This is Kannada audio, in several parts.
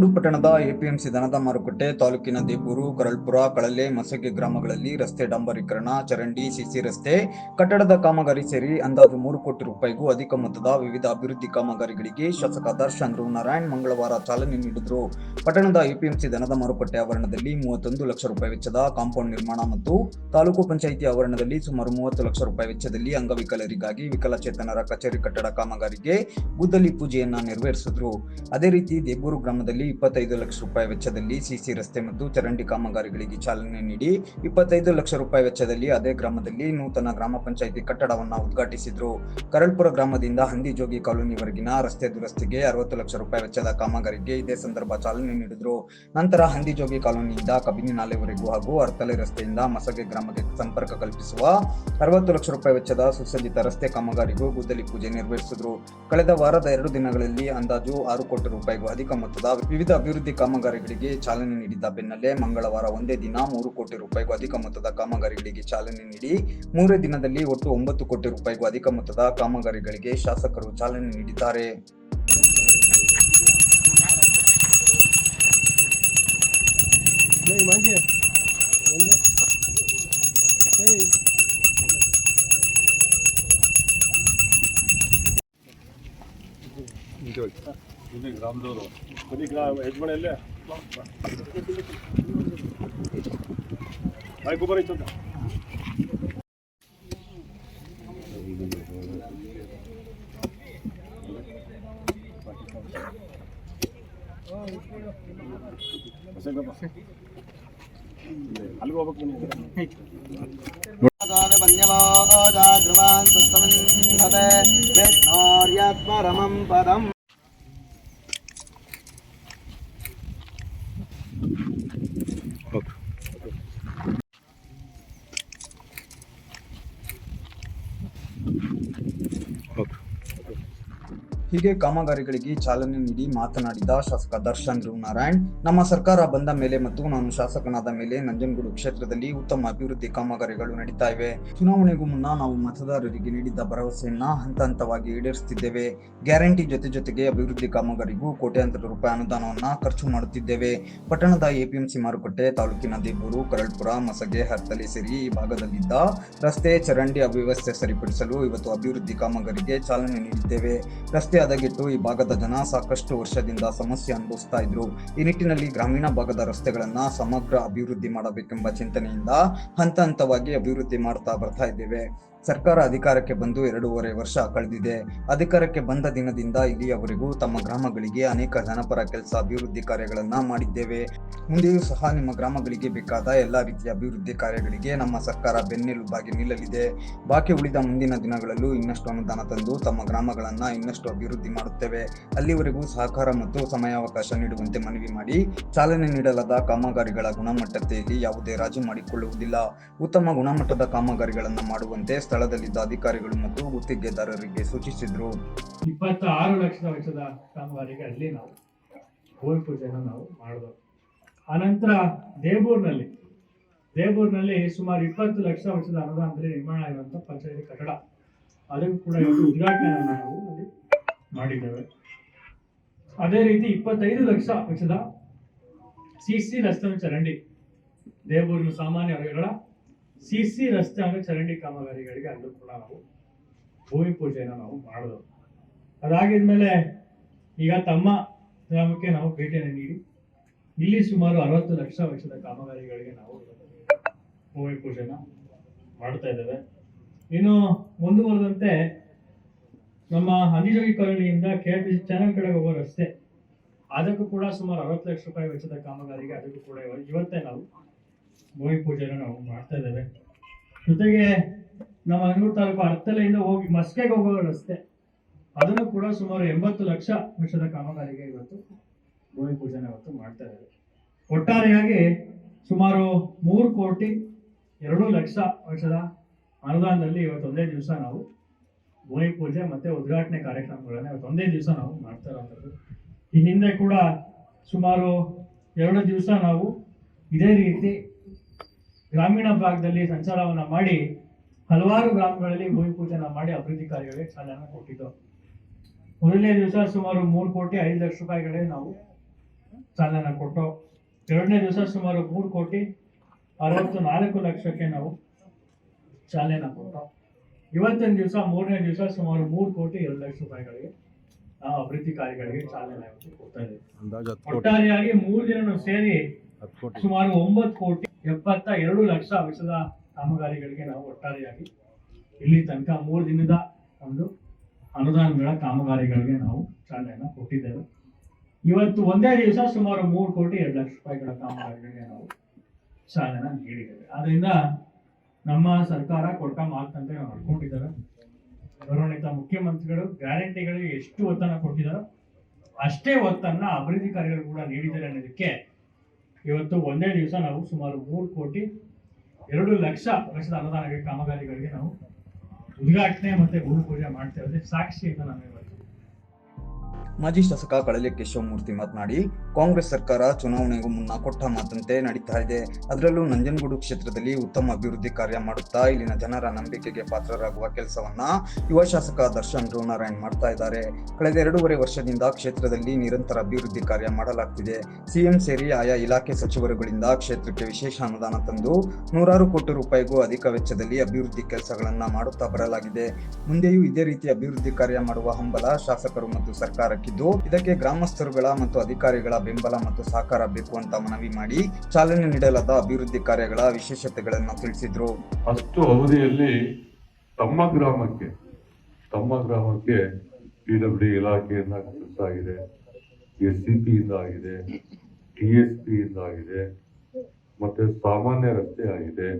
ನಂಜನಗೂಡು ಪಟ್ಟಣದ ಎಪಿಎಂಸಿ ದನದ ಮಾರುಕಟ್ಟೆ ತಾಲೂಕಿನ ದೇಪೂರು ಕರಳ್ಪುರ, ಕಳಲೆ, ಮಸಗೆ ಗ್ರಾಮಗಳಲ್ಲಿ ರಸ್ತೆ ಡಾಂಬರೀಕರಣ, ಚರಂಡಿ, ಸಿಸಿ ರಸ್ತೆ, ಕಟ್ಟಡದ ಕಾಮಗಾರಿ ಸೇರಿ ಅಂದಾಜು ಮೂರು ಕೋಟಿ ರೂಪಾಯಿಗೂ ಅಧಿಕ ಮೊತ್ತದ ವಿವಿಧ ಅಭಿವೃದ್ಧಿ ಕಾಮಗಾರಿಗಳಿಗೆ ಶಾಸಕ ದರ್ಶನ್ ನಾರಾಯಣ್ ಮಂಗಳವಾರ ಚಾಲನೆ ನೀಡಿದರು. ಪಟ್ಟಣದ ಎಪಿಎಂಸಿ ದನದ ಮಾರುಕಟ್ಟೆ ಆವರಣದಲ್ಲಿ ಮೂವತ್ತೊಂದು ಲಕ್ಷ ರೂಪಾಯಿ ವೆಚ್ಚದ ಕಾಂಪೌಂಡ್ ನಿರ್ಮಾಣ ಮತ್ತು ತಾಲೂಕು ಪಂಚಾಯಿತಿ ಆವರಣದಲ್ಲಿ ಸುಮಾರು ಮೂವತ್ತು ಲಕ್ಷ ರೂಪಾಯಿ ವೆಚ್ಚದಲ್ಲಿ ಅಂಗವಿಕಲರಿಗಾಗಿ ವಿಕಲಚೇತನರ ಕಚೇರಿ ಕಟ್ಟಡ ಕಾಮಗಾರಿಗೆ ಗುದ್ದಲಿ ಪೂಜೆಯನ್ನ ನೆರವೇರಿಸಿದ್ರು. ಅದೇ ರೀತಿ ದೇಬೂರು ಗ್ರಾಮದಲ್ಲಿ ಇಪ್ಪತ್ತೈದು ಲಕ್ಷ ರೂಪಾಯಿ ವೆಚ್ಚದಲ್ಲಿ ಸಿಸಿ ರಸ್ತೆ ಮತ್ತು ಚರಂಡಿ ಕಾಮಗಾರಿಗಳಿಗೆ ಚಾಲನೆ ನೀಡಿ ಇಪ್ಪತ್ತೈದು ಲಕ್ಷ ರೂಪಾಯಿ ವೆಚ್ಚದಲ್ಲಿ ಅದೇ ಗ್ರಾಮದಲ್ಲಿ ನೂತನ ಗ್ರಾಮ ಪಂಚಾಯಿತಿ ಕಟ್ಟಡವನ್ನು ಉದ್ಘಾಟಿಸಿದ್ರು. ಕರಳ್ಪುರ ಗ್ರಾಮದಿಂದ ಹಂದಿಜೋಗಿ ಕಾಲೋನಿವರೆಗಿನ ರಸ್ತೆ ದುರಸ್ತಿಗೆ ಅರವತ್ತು ಲಕ್ಷ ರೂಪಾಯಿ ವೆಚ್ಚದ ಕಾಮಗಾರಿಗೆ ಇದೇ ಸಂದರ್ಭ ಚಾಲನೆ ನೀಡಿದ್ರು. ನಂತರ ಹಂದಿಜೋಗಿ ಕಾಲೋನಿಯಿಂದ ಕಬಿನಿ ನಾಲೆವರೆಗೂ ಹಾಗೂ ಅರ್ತಲೆ ರಸ್ತೆಯಿಂದ ಮಸಗೆ ಗ್ರಾಮಕ್ಕೆ ಸಂಪರ್ಕ ಕಲ್ಪಿಸುವ ಅರವತ್ತು ಲಕ್ಷ ರೂಪಾಯಿ ವೆಚ್ಚದ ಸುಸಜ್ಜಿತ ರಸ್ತೆ ಕಾಮಗಾರಿಗೂ ಗುದ್ದಲಿ ಪೂಜೆ ನೆರವೇರಿಸಿದ್ರು. ಕಳೆದ ವಾರದ ಎರಡು ದಿನಗಳಲ್ಲಿ ಅಂದಾಜು ಆರು ಕೋಟಿ ರೂಪಾಯಿಗೂ ಅಧಿಕ ಮೊತ್ತದ ವಿವಿಧ ಅಭಿವೃದ್ಧಿ ಕಾಮಗಾರಿಗಳಿಗೆ ಚಾಲನೆ ನೀಡಿದ್ದ ಬೆನ್ನಲ್ಲೇ ಮಂಗಳವಾರ ಒಂದೇ ದಿನ ಮೂರು ಕೋಟಿ ರೂಪಾಯಿಗೂ ಅಧಿಕ ಮೊತ್ತದ ಕಾಮಗಾರಿಗಳಿಗೆ ಚಾಲನೆ ನೀಡಿ ಮೂರೇ ದಿನದಲ್ಲಿ ಒಟ್ಟು ಒಂಬತ್ತು ಕೋಟಿ ರೂಪಾಯಿಗೂ ಅಧಿಕ ಮೊತ್ತದ ಕಾಮಗಾರಿಗಳಿಗೆ ಶಾಸಕರು ಚಾಲನೆ ನೀಡಿದ್ದಾರೆ. मांगे ಒಂದೇ ಏಯ್ ಇಲ್ಲಿ ಗ್ರಾಮದವರು ಬನ್ನಿ ಗ್ರಾಮ ಯಜಮಾನಲ್ಲೇ ಬಾಯ್ ಗೊಬ್ಬರ ಇತ್ತು ಅಲ್ಲಿಗೆ ಹೋಗ್ಬೇಕು ನೀವು ವಿಷ್ಣೋರ್ಯಾತ್ಮರಮಂ ಪದಂ ಹೀಗೆ ಕಾಮಗಾರಿಗಳಿಗೆ ಚಾಲನೆ ನೀಡಿ ಮಾತನಾಡಿದ ಶಾಸಕ ದರ್ಶನ್ ನಾರಾಯಣ್ ನಮ್ಮ ಸರ್ಕಾರ ಬಂದ ಮೇಲೆ ಮತ್ತು ನಾನು ಶಾಸಕನಾದ ಮೇಲೆ ನಂಜನಗೂಡು ಕ್ಷೇತ್ರದಲ್ಲಿ ಉತ್ತಮ ಅಭಿವೃದ್ಧಿ ಕಾಮಗಾರಿಗಳು ನಡೀತಾ ಇವೆ. ಚುನಾವಣೆಗೂ ಮುನ್ನ ನಾವು ಮತದಾರರಿಗೆ ನೀಡಿದ್ದ ಭರವಸೆಯನ್ನ ಹಂತ ಹಂತವಾಗಿ ಈಡೇರಿಸುತ್ತಿದ್ದೇವೆ. ಗ್ಯಾರಂಟಿ ಜೊತೆ ಜೊತೆಗೆ ಅಭಿವೃದ್ಧಿ ಕಾಮಗಾರಿಗೂ ಕೋಟ್ಯಾಂತರ ರೂಪಾಯಿ ಅನುದಾನವನ್ನ ಖರ್ಚು ಮಾಡುತ್ತಿದ್ದೇವೆ. ಪಟ್ಟಣದ ಎಪಿಎಂಸಿ ಮಾರುಕಟ್ಟೆ, ತಾಲೂಕಿನ ದೇಬೂರು, ಕರಳ್ಪುರ, ಮಸಗೆ, ಹರ್ತಲಿ ಸೇರಿ ಈ ಭಾಗದಲ್ಲಿದ್ದ ರಸ್ತೆ ಚರಂಡಿ ಅವ್ಯವಸ್ಥೆ ಸರಿಪಡಿಸಲು ಇವತ್ತು ಅಭಿವೃದ್ಧಿ ಕಾಮಗಾರಿಗೆ ಚಾಲನೆ ನೀಡಿದ್ದೇವೆ. ರಸ್ತೆ ಹದಗೆಟ್ಟು ಈ ಭಾಗದ ಜನ ಸಾಕಷ್ಟು ವರ್ಷದಿಂದ ಸಮಸ್ಯೆ ಅನುಭವಿಸ್ತಾ ಇದ್ರು. ಈ ನಿಟ್ಟಿನಲ್ಲಿ ಗ್ರಾಮೀಣ ಭಾಗದ ರಸ್ತೆಗಳನ್ನ ಸಮಗ್ರ ಅಭಿವೃದ್ಧಿ ಮಾಡಬೇಕೆಂಬ ಚಿಂತನೆಯಿಂದ ಹಂತ ಹಂತವಾಗಿ ಅಭಿವೃದ್ಧಿ ಮಾಡ್ತಾ ಬರ್ತಾ ಇದ್ದೇವೆ. ಸರ್ಕಾರ ಅಧಿಕಾರಕ್ಕೆ ಬಂದು ಎರಡೂವರೆ ವರ್ಷ ಕಳೆದಿದೆ. ಅಧಿಕಾರಕ್ಕೆ ಬಂದ ದಿನದಿಂದ ಇಲ್ಲಿಯವರೆಗೂ ತಮ್ಮ ಗ್ರಾಮಗಳಿಗೆ ಅನೇಕ ಜನಪರ ಕೆಲಸ, ಅಭಿವೃದ್ಧಿ ಕಾರ್ಯಗಳನ್ನ ಮಾಡಿದ್ದೇವೆ. ಮುಂದೆಯೂ ಸಹ ನಿಮ್ಮ ಗ್ರಾಮಗಳಿಗೆ ಬೇಕಾದ ಎಲ್ಲ ರೀತಿಯ ಅಭಿವೃದ್ಧಿ ಕಾರ್ಯಗಳಿಗೆ ನಮ್ಮ ಸರ್ಕಾರ ಬೆನ್ನೆಲುಬಾಗಿ ನಿಲ್ಲಲಿದೆ. ಬಾಕಿ ಉಳಿದ ಮುಂದಿನ ದಿನಗಳಲ್ಲೂ ಇನ್ನಷ್ಟು ಅನುದಾನ ತಂದು ತಮ್ಮ ಗ್ರಾಮಗಳನ್ನ ಇನ್ನಷ್ಟು ಅಭಿವೃದ್ಧಿ ಮಾಡುತ್ತೇವೆ. ಅಲ್ಲಿವರೆಗೂ ಸಹಕಾರ ಮತ್ತು ಸಮಯಾವಕಾಶ ನೀಡುವಂತೆ ಮನವಿ ಮಾಡಿ ಚಾಲನೆ ನೀಡಲಾದ ಕಾಮಗಾರಿಗಳ ಗುಣಮಟ್ಟತೆಯಲ್ಲಿ ಯಾವುದೇ ರಾಜಿ ಮಾಡಿಕೊಳ್ಳುವುದಿಲ್ಲ. ಉತ್ತಮ ಗುಣಮಟ್ಟದ ಕಾಮಗಾರಿಗಳನ್ನು ಮಾಡುವಂತೆ ಸ್ಥಳದಲ್ಲಿದ್ದ ಅಧಿಕಾರಿಗಳು ಮತ್ತು ಗುತ್ತಿಗೆದಾರರಿಗೆ ಸೂಚಿಸಿದರು. ಇಪ್ಪತ್ತ ಆರು ಲಕ್ಷದ ವೆಚ್ಚದ ಕಾಮಗಾರಿಗೆ ಅಲ್ಲಿ ನಾವು ಭೂಮಿ ಪೂಜೆಯನ್ನು ನಾವು ಮಾಡಿದೆವು ಆನಂತರ ದೇಬೂರ್ನಲ್ಲಿ ದೇಬೂರ್ನಲ್ಲಿ ಸುಮಾರು ಇಪ್ಪತ್ತು ಲಕ್ಷ ವರ್ಷದ ಅನುದಾನದಲ್ಲಿ ನಿರ್ಮಾಣ ಆಗಿರುವಂಥ ಪಂಚಾಯತಿ ಕಟ್ಟಡ. ಅದಕ್ಕೂ ಕೂಡ ಇವತ್ತು ಉದ್ಘಾಟನೆಯನ್ನು ನಾವು ಅಲ್ಲಿ ಮಾಡಿದ್ದೇವೆ. ಅದೇ ರೀತಿ ಇಪ್ಪತ್ತೈದು ಲಕ್ಷ ವೆಚ್ಚದ ಸಿ ಸಿ ರಸ್ತೆ ಚರಂಡಿ, ದೇವೂರಿನ ಸಾಮಾನ್ಯ ವರ್ಗಗಳ ಸಿ ಸಿ ರಸ್ತೆ ಹಾಗೂ ಚರಂಡಿ ಕಾಮಗಾರಿಗಳಿಗೆ ಅಲ್ಲೂ ಕೂಡ ನಾವು. ಭೂಮಿ ಪೂಜೆಯನ್ನು ನಾವು ಮಾಡೋದು. ಅದಾಗಿದ್ಮೇಲೆ ಈಗ ತಮ್ಮ ಗ್ರಾಮಕ್ಕೆ ನಾವು ಭೇಟಿಯನ್ನು ನೀಡಿ, ಇಲ್ಲಿ ಸುಮಾರು ಅರವತ್ತು ಲಕ್ಷ ವೆಚ್ಚದ ಕಾಮಗಾರಿಗಳಿಗೆ ನಾವು ಭೂಮಿ ಪೂಜೆನ ಮಾಡ್ತಾ ಇದ್ದೇವೆ. ಇನ್ನು ಮುಂದುವರೆದಂತೆ ನಮ್ಮ ಅನಿಜೋಗಿ ಕಾಲೋನಿಯಿಂದ ಕೆ ಪಿ ಚಾನಲ್ ಕಡೆ ಹೋಗೋ ರಸ್ತೆ, ಅದಕ್ಕೂ ಕೂಡ ಸುಮಾರು ಅರವತ್ತು ಲಕ್ಷ ರೂಪಾಯಿ ವೆಚ್ಚದ ಕಾಮಗಾರಿಗೆ ಅದಕ್ಕೂ ಕೂಡ ಇವ- ಇವತ್ತೇ ನಾವು ಭೂಮಿ ಪೂಜೆನ ನಾವು ಮಾಡ್ತಾ ಇದ್ದೇವೆ. ಜೊತೆಗೆ ನಮ್ಮ ಹನೂರು ತಾಲೂಕು ಅರ್ತಲೆಯಿಂದ ಹೋಗಿ ಮಸ್ಕೆಗೆ ಹೋಗುವ ರಸ್ತೆ. ಅದನ್ನು ಕೂಡ ಸುಮಾರು ಎಂಬತ್ತು ಲಕ್ಷ ವರ್ಷದ ಕಾಮಗಾರಿಗೆ ಇವತ್ತು ಭೂಮಿ ಪೂಜೆನ ಇವತ್ತು ಮಾಡ್ತಾ ಇದ್ದೇವೆ. ಒಟ್ಟಾರೆಯಾಗಿ ಸುಮಾರು ಮೂರು ಕೋಟಿ ಎರಡು ಲಕ್ಷ ವರ್ಷದ ಅನುದಾನದಲ್ಲಿ ಇವತ್ತು ಒಂದೇ ದಿವಸ ನಾವು ಭೂಮಿ ಪೂಜೆ ಮತ್ತೆ ಉದ್ಘಾಟನೆ ಕಾರ್ಯಕ್ರಮಗಳನ್ನ ಇವತ್ತು ಒಂದೇ ದಿವಸ ನಾವು ಮಾಡ್ತಾ ಇರೋಂಥದ್ದು ಈ ಹಿಂದೆ ಕೂಡ ಸುಮಾರು ಎರಡು ದಿವಸ ನಾವು ಇದೇ ರೀತಿ ಗ್ರಾಮೀಣ ಭಾಗದಲ್ಲಿ ಸಂಚಾರವನ್ನ ಮಾಡಿ ಹಲವಾರು ಗ್ರಾಮಗಳಲ್ಲಿ ಭೂಮಿ ಪೂಜೆನ ಮಾಡಿ ಅಭಿವೃದ್ಧಿ ಕಾರ್ಯಗಳಿಗೆ ಚಾಲನೆ ಕೊಟ್ಟಿದ್ದು. ಮೊದಲನೇ ದಿವಸ ಸುಮಾರು ಮೂರು ಕೋಟಿ ಐದು ಲಕ್ಷ ರೂಪಾಯಿಗಳೇ ನಾವು ಚಾಲನೆ ಕೊಟ್ಟು ಎರಡನೇ ದಿವಸ ಸುಮಾರು ಮೂರು ಕೋಟಿ ಅರವತ್ತು ನಾಲ್ಕು ಲಕ್ಷಕ್ಕೆ ನಾವು ಚಾಲನೆ ಕೊಟ್ಟು ಇವತ್ತಿನ ದಿವಸ ಮೂರನೇ ದಿವಸ ಸುಮಾರು ಮೂರು ಕೋಟಿ ಎರಡು ಲಕ್ಷ ರೂಪಾಯಿಗಳಿಗೆ ನಾವು ಅಭಿವೃದ್ಧಿ ಕಾರ್ಯಗಳಿಗೆ ಚಾಲನೆ ಕೊಡ್ತಾ ಇದ್ದೀವಿ. ಒಟ್ಟಾರೆಯಾಗಿ ಮೂರು ದಿನನೂ ಸೇರಿ ಸುಮಾರು ಒಂಬತ್ತು ಕೋಟಿ ಎಪ್ಪತ್ತ ಎರಡು ಲಕ್ಷ ವೆಚ್ಚದ ಕಾಮಗಾರಿಗಳಿಗೆ ನಾವು ಒಟ್ಟಾರೆಯಾಗಿ ಇಲ್ಲಿ ತನಕ ಮೂರು ದಿನದ ಒಂದು ಅನುದಾನಗಳ ಕಾಮಗಾರಿಗಳಿಗೆ ನಾವು ಚಾಲನೆಯನ್ನು ಕೊಟ್ಟಿದ್ದೇವೆ. ಇವತ್ತು ಒಂದೇ ದಿವಸ ಸುಮಾರು ಮೂರು ಕೋಟಿ ಎರಡು ಲಕ್ಷ ರೂಪಾಯಿಗಳ ಕಾಮಗಾರಿಗಳಿಗೆ ನಾವು ಚಾಲನೆ ನೀಡಿದ್ದೇವೆ. ಆದ್ರಿಂದ ನಮ್ಮ ಸರ್ಕಾರ ಕೊಟ್ಟ ಮಾತಂತೆ ನಾವು ನಡ್ಕೊಂಡಿದ್ದಾರೆ ಮುಖ್ಯಮಂತ್ರಿಗಳು ಗ್ಯಾರಂಟಿಗಳಿಗೆ ಎಷ್ಟು ಒತ್ತನ್ನು ಕೊಟ್ಟಿದ್ದಾರೋ ಅಷ್ಟೇ ಒತ್ತನ್ನ ಅಭಿವೃದ್ಧಿ ಕಾರ್ಯಗಳು ಕೂಡ ನೀಡಿದ್ದಾರೆ ಅನ್ನೋದಕ್ಕೆ ಇವತ್ತು ಒಂದೇ ದಿವಸ ನಾವು ಸುಮಾರು ಮೂರು ಕೋಟಿ, ಎರಡು ಲಕ್ಷ ವರ್ಷದ ಅನುದಾನಗಳಿಗೆ ಕಾಮಗಾರಿಗಳಿಗೆ ನಾವು ಉದ್ಘಾಟನೆ ಮತ್ತೆ ಭೂಮಿ ಪೂಜೆ ಮಾಡ್ತೇವೆ ಸಾಕ್ಷಿ ಅಂತ ನಾನು ಮಾಜಿ ಶಾಸಕ ಕಳಲೆ ಕೇಶವಮೂರ್ತಿ ಮಾತನಾಡಿ, ಕಾಂಗ್ರೆಸ್ ಸರ್ಕಾರ ಚುನಾವಣೆಗೂ ಮುನ್ನ ಕೊಟ್ಟ ಮಾತಂತೆ ನಡೀತಾ ಇದೆ. ಅದರಲ್ಲೂ ನಂಜನಗೂಡು ಕ್ಷೇತ್ರದಲ್ಲಿ ಉತ್ತಮ ಅಭಿವೃದ್ಧಿ ಕಾರ್ಯ ಮಾಡುತ್ತಾ ಇಲ್ಲಿನ ಜನರ ನಂಬಿಕೆಗೆ ಪಾತ್ರರಾಗುವ ಕೆಲಸವನ್ನ ಯುವ ಶಾಸಕ ದರ್ಶನ್ ಧ್ರುವನಾರಾಯಣ್ ಮಾಡ್ತಾ ಇದ್ದಾರೆ. ಕಳೆದ ಎರಡೂವರೆ ವರ್ಷದಿಂದ ಕ್ಷೇತ್ರದಲ್ಲಿ ನಿರಂತರ ಅಭಿವೃದ್ಧಿ ಕಾರ್ಯ ಮಾಡಲಾಗ್ತಿದೆ. ಸಿಎಂ ಸೇರಿ ಆಯಾ ಇಲಾಖೆ ಸಚಿವರುಗಳಿಂದ ಕ್ಷೇತ್ರಕ್ಕೆ ವಿಶೇಷ ಅನುದಾನ ತಂದು ನೂರಾರು ಕೋಟಿ ರೂಪಾಯಿಗೂ ಅಧಿಕ ವೆಚ್ಚದಲ್ಲಿ ಅಭಿವೃದ್ಧಿ ಕೆಲಸಗಳನ್ನ ಮಾಡುತ್ತಾ ಬರಲಾಗಿದೆ. ಮುಂದೆಯೂ ಇದೇ ರೀತಿ ಅಭಿವೃದ್ಧಿ ಕಾರ್ಯ ಮಾಡುವ ಹಂಬಲ ಶಾಸಕರು ಮತ್ತು ಸರ್ಕಾರಕ್ಕಿದ್ದು ಇದಕ್ಕೆ ಗ್ರಾಮಸ್ಥರುಗಳ ಮತ್ತು ಅಧಿಕಾರಿಗಳ ಬೆಂಬಲ ಮತ್ತು ಸಹಕಾರ ಬೇಕು ಅಂತ ಮನವಿ ಮಾಡಿ ಚಾಲನೆ ನೀಡಲಾದ ಅಭಿವೃದ್ಧಿ ಕಾರ್ಯಗಳ ವಿಶೇಷತೆಗಳನ್ನು ತಿಳಿಸಿದ್ರು. ಅಷ್ಟು ಅವಧಿಯಲ್ಲಿ ತಮ್ಮ ಗ್ರಾಮಕ್ಕೆ ತಮ್ಮ ಗ್ರಾಮಕ್ಕೆ ಪಿ ಡಬ್ಲ್ಯೂ ಡಿ ಇಲಾಖೆಯಿಂದ ಕೆಲಸ ಆಗಿದೆ ಎಸ್ ಸಿ ಆಗಿದೆ, ಟಿ ಎಸ್ ಪಿ ಇಂದ ಆಗಿದೆ, ಮತ್ತೆ ಸಾಮಾನ್ಯ ರಸ್ತೆ ಆಗಿದೆ.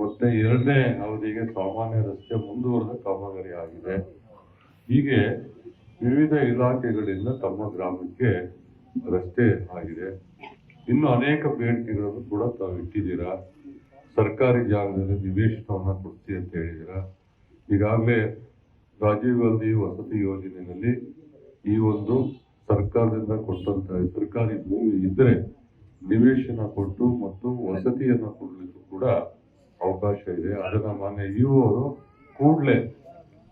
ಮತ್ತೆ ಎರಡನೇ ಅವಧಿಗೆ ಸಾಮಾನ್ಯ ರಸ್ತೆ ಮುಂದುವರೆದ ಕಾಮಗಾರಿ ಆಗಿದೆ. ಹೀಗೆ ವಿವಿಧ ಇಲಾಖೆಗಳಿಂದ ತಮ್ಮ ಗ್ರಾಮಕ್ಕೆ ರಸ್ತೆ ಆಗಿದೆ. ಇನ್ನು ಅನೇಕ ಬೇಡಿಕೆಗಳನ್ನು ಕೂಡ ತಾವು ಇಟ್ಟಿದ್ದೀರಾ? ಸರ್ಕಾರಿ ಜಾಗದಲ್ಲಿ ನಿವೇಶನವನ್ನು ಕೊಡ್ತೀವಿ ಅಂತ ಹೇಳಿದ್ದೀರಾ? ಈಗಾಗಲೇ ರಾಜೀವ್ ಗಾಂಧಿ ವಸತಿ ಯೋಜನೆಯಲ್ಲಿ ಈ ಒಂದು ಸರ್ಕಾರದಿಂದ ಕೊಟ್ಟಂತ, ಸರ್ಕಾರಿ ಭೂಮಿ ಇದ್ರೆ ನಿವೇಶನ ಕೊಟ್ಟು ಮತ್ತು ವಸತಿಯನ್ನ ಕೊಡಲಿಕ್ಕೂ ಕೂಡ ಅವಕಾಶ ಇದೆ. ಅದನ್ನ ಮಾನ್ಯ ಇವರು ಕೂಡಲೇ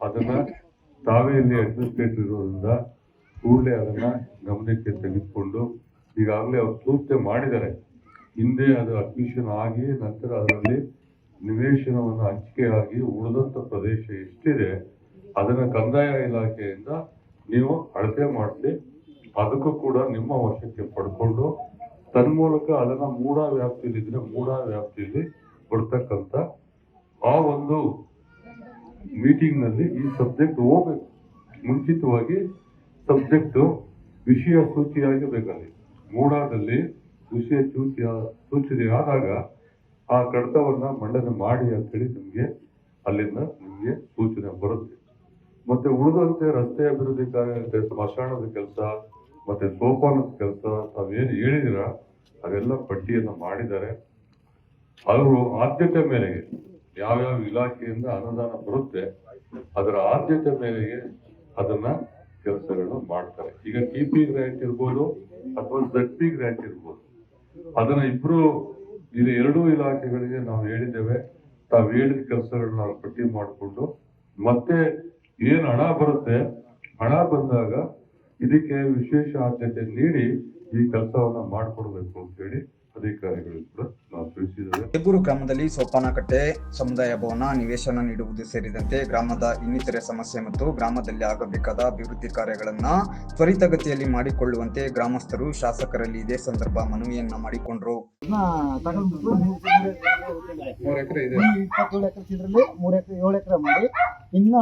ಅದನ್ನ ತಾವೇ ಇಲ್ಲಿ ಅಡ್ಮಿನಿಸ್ಟ್ರೇಟರ್ ಇರೋದ್ರಿಂದ ಕೂಡಲೇ ಅದನ್ನ ಗಮನಕ್ಕೆ ತೆಗೆದುಕೊಂಡು ಈಗಾಗಲೇ ಅವ್ರು ಸೂಚನೆ ಮಾಡಿದ್ದಾರೆ. ಹಿಂದೆ ಅದು ಅಡ್ಮಿಷನ್ ಆಗಿ ನಂತರ ಅದರಲ್ಲಿ ನಿವೇಶನವನ್ನು ಹಂಚಿಕೆಯಾಗಿ ಉಳಿದಂಥ ಪ್ರದೇಶ ಎಷ್ಟಿದೆ, ಅದನ್ನು ಕಂದಾಯ ಇಲಾಖೆಯಿಂದ ನೀವು ಅಳತೆ ಮಾಡಿಸಿ ಅದಕ್ಕೂ ಕೂಡ ನಿಮ್ಮ ವಶಕ್ಕೆ ಪಡ್ಕೊಂಡು ತನ್ಮೂಲಕ ಅದನ್ನು ಮೂಢ ವ್ಯಾಪ್ತಿಯಲ್ಲಿ ಇದ್ರೆ ಮೂಡ ವ್ಯಾಪ್ತಿಯಲ್ಲಿ ಕೊಡ್ತಕ್ಕಂಥ ಆ ಒಂದು ಮೀಟಿಂಗ್ನಲ್ಲಿ ಈ ಸಬ್ಜೆಕ್ಟ್ ಹೋಗ್ಬೇಕು ಮುಂಚಿತವಾಗಿ ಸಬ್ಜೆಕ್ಟು ವಿಷಯ ಸೂಚಿಯಾಗಿ ಬೇಕಾಗಿ ಮೂಡಾದಲ್ಲಿ ವಿಷಯ ಸೂಚಿಯ ಸೂಚನೆ ಆದಾಗ ಆ ಕಡತವನ್ನ ಮಂಡನೆ ಮಾಡಿ ಅಂತೇಳಿ ನಿಮಗೆ ಅಲ್ಲಿಂದ ನಿಮಗೆ ಸೂಚನೆ ಬರುತ್ತೆ. ಮತ್ತೆ ಉಳಿದಂತೆ ರಸ್ತೆ ಅಭಿವೃದ್ಧಿ ಕಾರ್ಯ ಸ್ಮಶಾನದ ಕೆಲಸ, ಮತ್ತೆ ಸೋಪಾನದ ಕೆಲಸ, ತಾವೇನು ಹೇಳಿದಿರ ಅದೆಲ್ಲ ಪಟ್ಟಿಯನ್ನು ಮಾಡಿದ್ದಾರೆ. ಅವರು ಆದ್ಯತೆ ಮೇರೆಗೆ ಯಾವ್ಯಾವ ಇಲಾಖೆಯಿಂದ ಅನುದಾನ ಬರುತ್ತೆ, ಅದರ ಆದ್ಯತೆ ಮೇರೆಗೆ ಅದನ್ನ ಕೆಲಸಗಳನ್ನು ಮಾಡ್ತಾರೆ. ಈಗ ಟಿ ಪಿ ಗ್ರ್ಯಾಂಟ್ ಇರ್ಬೋದು ಅಥವಾ ಝಡ್ ಪಿ ಗ್ರ್ಯಾಂಟ್ ಇರ್ಬೋದು. ಅದನ್ನ ಇಬ್ರು, ಇದು ಎರಡೂ ಇಲಾಖೆಗಳಿಗೆ ನಾವು ಹೇಳಿದ್ದೇವೆ. ತಾವು ಹೇಳಿದ ಕೆಲಸಗಳನ್ನ ನಾವು ಪಟ್ಟಿ ಮಾಡಿಕೊಂಡು, ಮತ್ತೆ ಏನ್ ಹಣ ಬರುತ್ತೆ, ಹಣ ಬಂದಾಗ ಇದಕ್ಕೆ ವಿಶೇಷ ಆದ್ಯತೆ ನೀಡಿ ಈ ಕೆಲಸವನ್ನ ಮಾಡಿಕೊಡ್ಬೇಕು ಅಂತ ಹೇಳಿ ಅಧಿಕಾರಿಗಳು ಕೂಡ ನಾವು ತಿಳಿಸಿದ್ದೇವೆ. ಹೆಬ್ಬೂರು ಗ್ರಾಮದಲ್ಲಿ ಸೋಪಾನಕಟ್ಟೆ ಸಮುದಾಯ ಭವನ ನಿವೇಶನ ನೀಡುವುದು ಸೇರಿದಂತೆ ಗ್ರಾಮದ ಇನ್ನಿತರೆ ಸಮಸ್ಯೆ ಮತ್ತು ಗ್ರಾಮದಲ್ಲಿ ಆಗಬೇಕಾದ ಅಭಿವೃದ್ಧಿ ಕಾರ್ಯಗಳನ್ನ ತ್ವರಿತಗತಿಯಲ್ಲಿ ಮಾಡಿಕೊಳ್ಳುವಂತೆ ಗ್ರಾಮಸ್ಥರು ಶಾಸಕರಲ್ಲಿ ಇದೇ ಸಂದರ್ಭ ಮನವಿಯನ್ನ ಮಾಡಿಕೊಂಡ್ರು. ತಗೊಂಡ್ಬಿಟ್ಟು ಮೂರು ಎಕರೆ ಇದೆ. ಇಪ್ಪತ್ತೇಳು ಎಕರೆ ಚಿದ್ರಲ್ಲಿ ಮೂರು ಎಕರೆ ಏಳು ಎಕರೆ ಮಾಡಿ ಇನ್ನ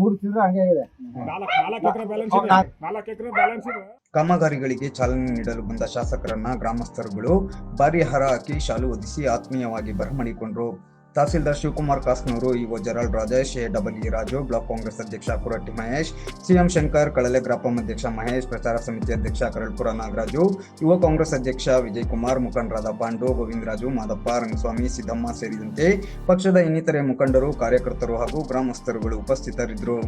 ಮೂರು ಚಿದ್ರ ಹಂಗೆ ಇದೆ ನಾಲ್ಕು ನಾಲ್ಕು ಎಕರೆ ಬ್ಯಾಲೆನ್ಸ್ ಇದೆ. ನಾಲ್ಕು ಎಕರೆ ಬ್ಯಾಲೆನ್ಸ್ ಇದೆ. ಕಾಮಗಾರಿಗಳಿಗೆ ಚಾಲನೆ ನೀಡಲು ಬಂದ ಶಾಸಕರನ್ನ ಗ್ರಾಮಸ್ಥರುಗಳು ಭಾರಿ ಹರ ಹಾಕಿ ಶಾಲು ಒದಿಸಿ ಆತ್ಮೀಯವಾಗಿ ಬರಮಾಡಿಕೊಂಡ್ರು tahsildar Shivakumar Kasnur, EO Gerald Rajesh, A double E Raju, block Congress ಅಧ್ಯಕ್ಷ ಕುರಟ್ಟಿ ಮಹೇಶ್, ಸಿಎಂ ಶಂಕರ್, ಕಳಲೆ ಗ್ರಾಪಂ ಅಧ್ಯಕ್ಷ ಮಹೇಶ್, ಪ್ರಚಾರ ಸಮಿತಿ ಅಧ್ಯಕ್ಷ ಕರಳ್ಪುರ ನಾಗರಾಜು ಯುವ ಕಾಂಗ್ರೆಸ್ ಅಧ್ಯಕ್ಷ ವಿಜಯ್ ಕುಮಾರ್ ಮುಖಂಡರಾದ ಪಾಂಡು ಗೋವಿಂದರಾಜು ಮಾದಪ್ಪ, ರಂಗಸ್ವಾಮಿ, ಸಿದ್ದಮ್ಮ ಸೇರಿದಂತೆ ಪಕ್ಷದ ಇನ್ನಿತರೆ ಮುಖಂಡರು, ಕಾರ್ಯಕರ್ತರು ಹಾಗೂ ಗ್ರಾಮಸ್ಥರುಗಳು ಉಪಸ್ಥಿತರಿದ್ದರು.